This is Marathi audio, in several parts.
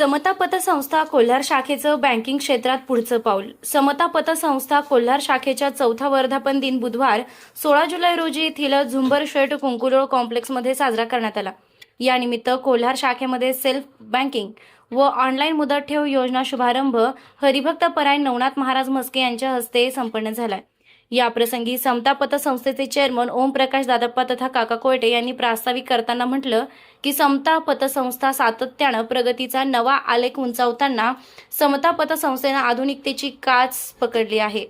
समता पतसंस्था कोल्हार शाखेचं बँकिंग क्षेत्रात पुढचं पाऊल. समता पतसंस्था कोल्हार शाखेच्या चौथा वर्धापन दिन बुधवार सोळा जुलै रोजी येथील झुंबर शेट कुंकुरोळ कॉम्प्लेक्समध्ये साजरा करण्यात आला. यानिमित्त कोल्हार शाखेमध्ये सेल्फ बँकिंग व ऑनलाईन मुदत ठेव योजना शुभारंभ हरिभक्त पराय नवनाथ महाराज म्हस्के यांच्या हस्ते संपन्न झालाय. या प्रसंगी समता पतसंस्थेचे चेअरमन ओमप्रकाश दादप्पा तथा काका कोयटे यांनी प्रास्ताविक करताना म्हटलं की समता पतसंस्था सातत्यानं प्रगतीचा नवा आलेख उंचावताना समता पतसंस्थेनं आधुनिकतेची काच पकडली आहे.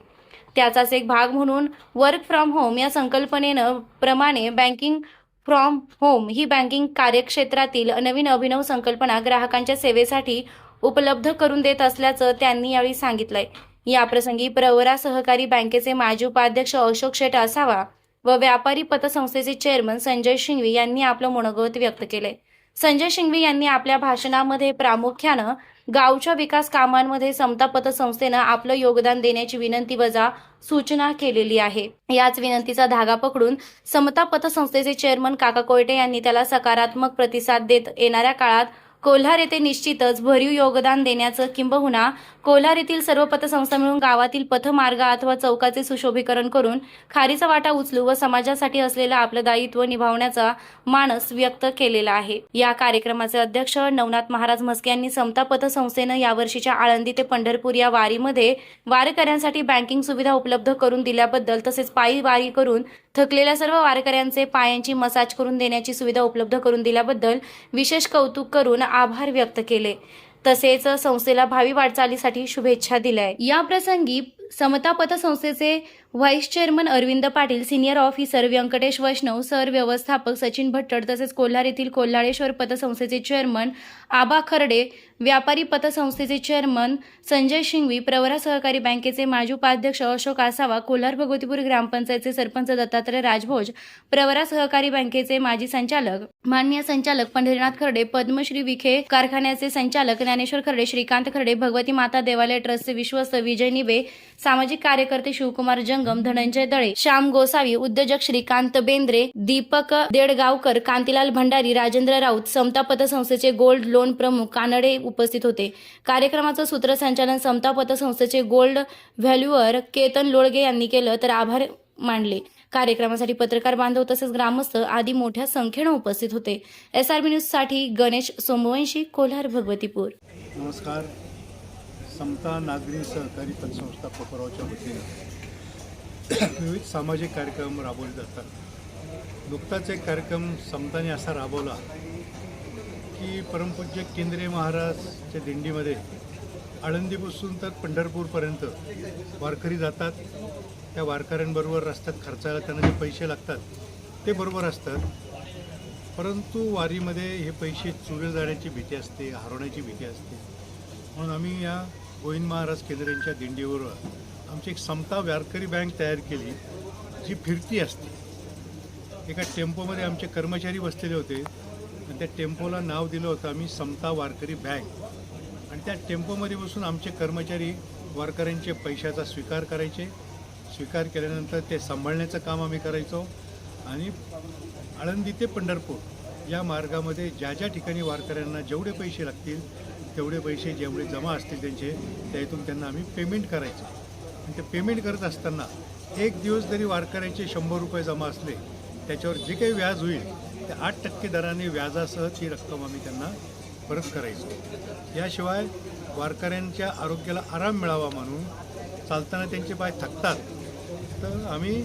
त्याचाच एक भाग म्हणून वर्क फ्रॉम होम या संकल्पनेनं प्रमाणे बँकिंग फ्रॉम होम ही बँकिंग कार्यक्षेत्रातील नवीन अभिनव संकल्पना ग्राहकांच्या सेवेसाठी उपलब्ध करून देत असल्याचं त्यांनी यावेळी सांगितलंय. याप्रसंगी प्रवरा सहकारी बँकेचे माजी उपाध्यक्ष अशोक शेट असावा व व्यापारी पतसंस्थेचे चेअरमन संजय शिंगवी यांनी आपलं मनोगत व्यक्त केले. संजय शिंगवी यांनी आपल्या भाषणामध्ये प्रामुख्यानं गावच्या विकास कामांमध्ये समता पतसंस्थेनं आपलं योगदान देण्याची विनंती वजा सूचना केलेली आहे. याच विनंतीचा धागा पकडून समता पतसंस्थेचे चेअरमन काका कोयटे यांनी त्याला सकारात्मक प्रतिसाद देत येणाऱ्या काळात कोल्हार येथे निश्चितच भरीव योगदान देण्याचं किंबहुना कोल्हार येथील सर्व पतसंस्था मिळून गावातील पथमार्ग अथवा चौकाचे सुशोभीकरण करून खारीचा वाटा उचलू व समाजासाठी असलेलं आपलं दायित्व निभावण्याचा मानस व्यक्त केलेला आहे. या कार्यक्रमाचे अध्यक्ष नवनाथ महाराज म्हस्के यांनी समता पतसंस्थेनं यावर्षीच्या आळंदी ते पंढरपूर या वारीमध्ये वारकऱ्यांसाठी बँकिंग सुविधा उपलब्ध करून दिल्याबद्दल तसेच पायी वारी करून थकलेल्या सर्व वारकऱ्यांचे पायांची मसाज करून देण्याची सुविधा उपलब्ध करून दिल्याबद्दल विशेष कौतुक करून आभार व्यक्त केले. तसेच संस्थेला भावी वाटचालीसाठी शुभेच्छा दिल्या या प्रसंगी समता पतसंस्थेचे vice chairman Arvind Patil senior officer Venkatesh Vaishnav sir व्यवस्थापक सचिन भट्टड तसेच कोल्हार येथील कोल्हाळेश्वर पतसंस्थेचे चेअरमन आबा खर्डे व्यापारी पतसंस्थेचे चेअरमन संजय शिंगवी प्रवरा सहकारी बँकेचे माजी उपाध्यक्ष अशोक आसावा कोल्हार भगवतीपूर ग्रामपंचायतचे सरपंच दत्तात्रय राजभोज प्रवरा सहकारी बँकेचे माजी संचालक मान्य संचालक पंढरीनाथ खर्डे पद्मश्री विखे कारखान्याचे संचालक ज्ञानेश्वर खर्डे श्रीकांत खर्डे भगवती माता देवालय ट्रस्टचे विश्वस्त विजय निबे सामाजिक कार्यकर्ते शिवकुमार संगम धनंजय दळे श्याम गोसावी उद्योजक श्रीकांत बेंद्रे दीपक देडगावकर कांतीलाल भंडारी राजेंद्र राऊत समता पतसंस्थेचे गोल्ड लोन प्रमुख कानडे उपस्थित होते. कार्यक्रमाचं सूत्रसंचालन समता पतसंस्थेचे गोल्ड व्हॅल्युअर केतन लोळगे यांनी केलं तर आभार मानले. कार्यक्रमासाठी पत्रकार बांधव तसेच ग्रामस्थ आदी मोठ्या संख्येनं उपस्थित होते. एस आर बी न्यूजसाठी गणेश सोमवंशी कोल्हार भगवतीपूर. नमस्कार. समता नागरी सहकारी पतसंस्था कोपरावच्या वतीनं विविध सामाजिक कार्यक्रम राबवले जातात. नुकताच एक कार्यक्रम समताने असा राबवला की परमपूज्य केंद्रीय महाराजच्या दिंडीमध्ये आळंदीपासून तर पंढरपूरपर्यंत वारकरी जातात. त्या वारकऱ्यांबरोबर रस्त्यात खर्चायला त्यांना जे पैसे लागतात ते बरोबर असतात. परंतु वारीमध्ये हे पैसे चुरे जाण्याची भीती असते हरवण्याची भीती असते. म्हणून आम्ही या गोविंद महाराज केंद्र यांच्या दिंडीवर आमची एक समता वारकरी बँक तयार केली जी फिरती असते. एका टेम्पोमध्ये आमचे कर्मचारी बसलेले होते. आणि त्या टेम्पोला नाव दिलं होतं आम्ही समता वारकरी बँक. आणि त्या टेम्पोमध्ये बसून आमचे कर्मचारी वारकऱ्यांचे पैशाचा स्वीकार करायचे. स्वीकार केल्यानंतर ते सांभाळण्याचं काम आम्ही करायचो. आणि आळंदी ते पंढरपूर या मार्गामध्ये ज्या ज्या ठिकाणी वारकऱ्यांना जेवढे पैसे लागतील तेवढे पैसे जेवढे जमा असतील त्यांचे त्यातून त्यांना आम्ही पेमेंट करायचं. आणि ते पेमेंट करत असताना एक दिवस जरी वारकऱ्याचे शंभर रुपये जमा असले त्याच्यावर जे काही व्याज होईल ते आठ टक्के दराने व्याजासह ती रक्कम आम्ही त्यांना परत करायचो. याशिवाय वारकऱ्यांच्या आरोग्याला आराम मिळावा म्हणून चालताना त्यांचे पाय थकतात तर आम्ही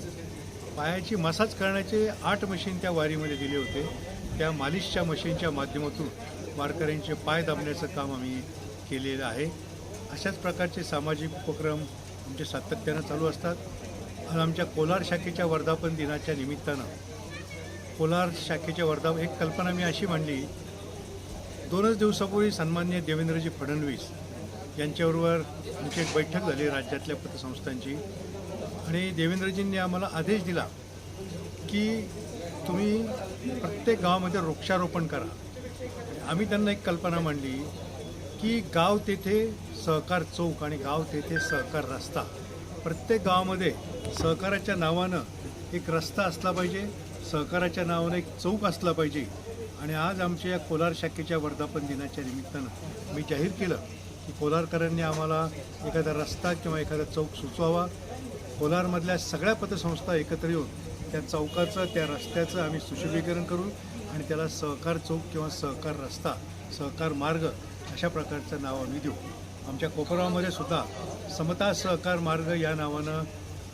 पायाची मसाज करण्याचे आठ मशीन त्या वारीमध्ये दिले होते. त्या मालिशच्या मशीनच्या माध्यमातून वारकऱ्यांचे पाय दाबण्याचं काम आम्ही केलेलं आहे. अशाच प्रकारचे सामाजिक उपक्रम आमचे सातत्यानं चालू असतात. आणि आमच्या कोलार शाखेच्या वर्धापन दिनाच्या निमित्तानं कोलार शाखेच्या वर्धा एक कल्पना मी अशी मांडली दोनच दिवसापूर्वी सन्मान्य देवेंद्रजी फडणवीस यांच्याबरोबर आमची एक बैठक झाली राज्यातल्या पतसंस्थांची. आणि देवेंद्रजींनी आम्हाला आदेश दिला की तुम्ही प्रत्येक गावामध्ये वृक्षारोपण करा. आम्ही त्यांना एक कल्पना मांडली की गाव तेथे सहकार चौक आणि गाव तेथे सहकार रस्ता. प्रत्येक गावामध्ये सहकाराच्या नावानं एक रस्ता असला पाहिजे सहकाराच्या नावानं एक चौक असला पाहिजे. आणि आज आमच्या या कोलार शाखेच्या वर्धापन दिनाच्या निमित्तानं मी जाहीर केलं की कोलारकरांनी आम्हाला एखादा रस्ता किंवा एखादा चौक सुचवावा. कोलारमधल्या सगळ्या पतसंस्था एकत्र येऊन त्या चौकाचं त्या रस्त्याचं आम्ही सुशोभीकरण करू आणि त्याला सहकार चौक किंवा सहकार रस्ता सहकार मार्ग अशा प्रकारचं नाव आम्ही देऊ. आमच्या कोपरावमध्ये सुद्धा समता सहकार मार्ग या नावानं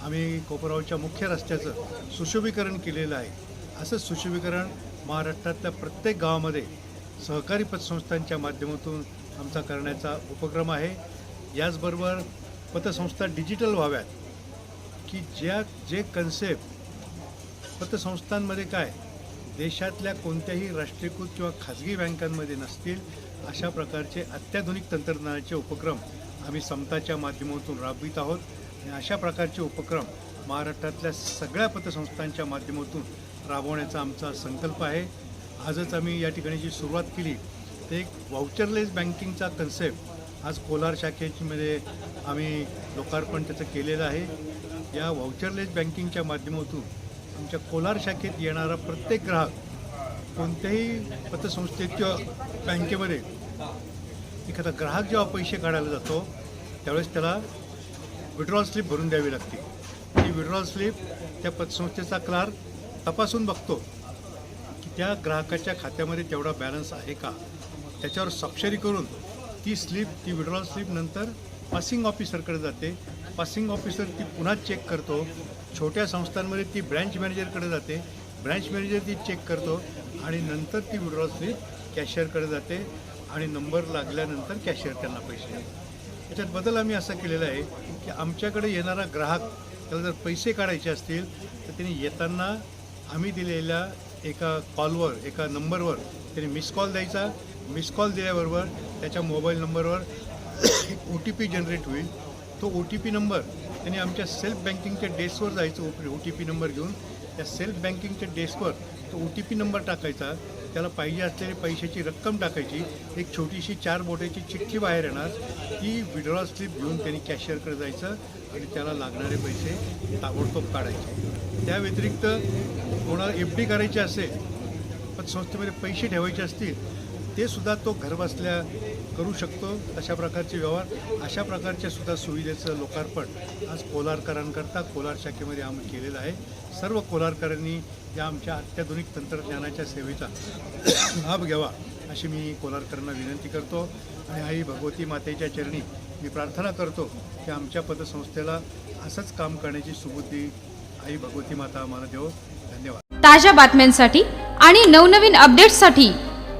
आम्ही कोपरावच्या मुख्य रस्त्याचं सुशोभीकरण केलेलं आहे. असं सुशोभीकरण महाराष्ट्रातल्या प्रत्येक गावामध्ये सहकारी पतसंस्थांच्या माध्यमातून आमचा करण्याचा उपक्रम आहे. याचबरोबर पतसंस्था डिजिटल व्हाव्यात की ज्या जे कन्सेप्ट पतसंस्थांमध्ये काय देशातल्या कोणत्याही राष्ट्रीयकृत किंवा खाजगी बँकांमध्ये नसतील अशा प्रकारचे अत्याधुनिक तंत्रज्ञानाचे उपक्रम आम्ही समताच्या माध्यमातून राबवित आहोत. आणि अशा प्रकारचे उपक्रम महाराष्ट्रातल्या सगळ्या पतसंस्थांच्या माध्यमातून राबवण्याचा आमचा संकल्प आहे. आजच आम्ही या ठिकाणी जी सुरुवात केली ते एक व्हाउचरलेस बँकिंगचा कन्सेप्ट आज कोलार शाखेमध्ये आम्ही लोकार्पण त्याचं केलेलं आहे. या व्हाउचरलेस बँकिंगच्या माध्यमातून तुमच्या कोलार शाखेत येणारा प्रत्येक ग्राहक कोणत्याही पतसंस्थेत किंवा बँकेमध्ये एखादा ग्राहक जेव्हा पैसे काढायला जातो त्यावेळेस त्याला विड्रॉल स्लिप भरून द्यावी लागते. ती विड्रॉल स्लिप त्या पतसंस्थेचा क्लार्क तपासून बघतो की त्या ग्राहकाच्या खात्यामध्ये तेवढा बॅलन्स आहे का? त्याच्यावर स्वाक्षरी करून ती स्लिप ती विड्रॉल स्लिप नंतर पासिंग ऑफिसरकडे जाते. पासिंग ऑफिसर ती पुन्हा चेक करतो. छोट्या संस्थांमध्ये ती ब्रँच मॅनेजरकडे जाते. ब्रँच मॅनेजर ती चेक करतो आणि नंतर ती विड्रॉ स्लिप कॅशियरकडे जाते आणि नंबर लागल्यानंतर कॅशियर त्यांना पैसे देतो. याच्यात बदल आम्ही असा केलेला आहे की आमच्याकडे येणारा ग्राहक त्याला जर पैसे काढायचे असतील तर त्यांनी येताना आम्ही दिलेल्या एका कॉलवर एका नंबरवर त्यांनी मिस कॉल द्यायचा. मिस कॉल दिल्याबरोबर त्याच्या मोबाईल नंबरवर ओ टी पी जनरेट होईल. तो ओ टी पी नंबर त्यांनी आमच्या सेल्फ बँकिंगच्या डेस्कवर जायचं ओ टी पी नंबर घेऊन. त्या सेल्फ बँकिंगच्या डेस्कवर तो ओ टी पी नंबर टाकायचा. त्याला पाहिजे असलेली पैशाची रक्कम टाकायची. एक छोटीशी चार बोटाची चिठ्ठी बाहेर येणार. ती विड्रॉ स्लिप घेऊन त्यांनी कॅशियरकडे जायचं आणि त्याला लागणारे पैसे ताबडतोब काढायचे. त्या व्यतिरिक्त कोणाला एफ डी करायची असेल पण संस्थेमध्ये पैसे ठेवायचे असतील ते सुद्धा तो घरबसल्या करू शकतो अशा प्रकारचे व्यवहार. अशा प्रकारच्या सुद्धा सुविधेचं लोकार्पण आज कोलारकरांकरता कोलार शाखेमध्ये आम्ही केलेलं आहे. सर्व कोलारकरांनी या आमच्या अत्याधुनिक तंत्रज्ञानाच्या सेवेचा लाभ घ्यावा अशी मी कोलारकरांना विनंती करतो. आणि आई भगवती मातेच्या चरणी मी प्रार्थना करतो की आमच्या पतसंस्थेला असंच काम करण्याची सुबुद्धी आई भगवती माता आम्हाला देव. धन्यवाद. ताज्या बातम्यांसाठी आणि नवनवीन अपडेट्ससाठी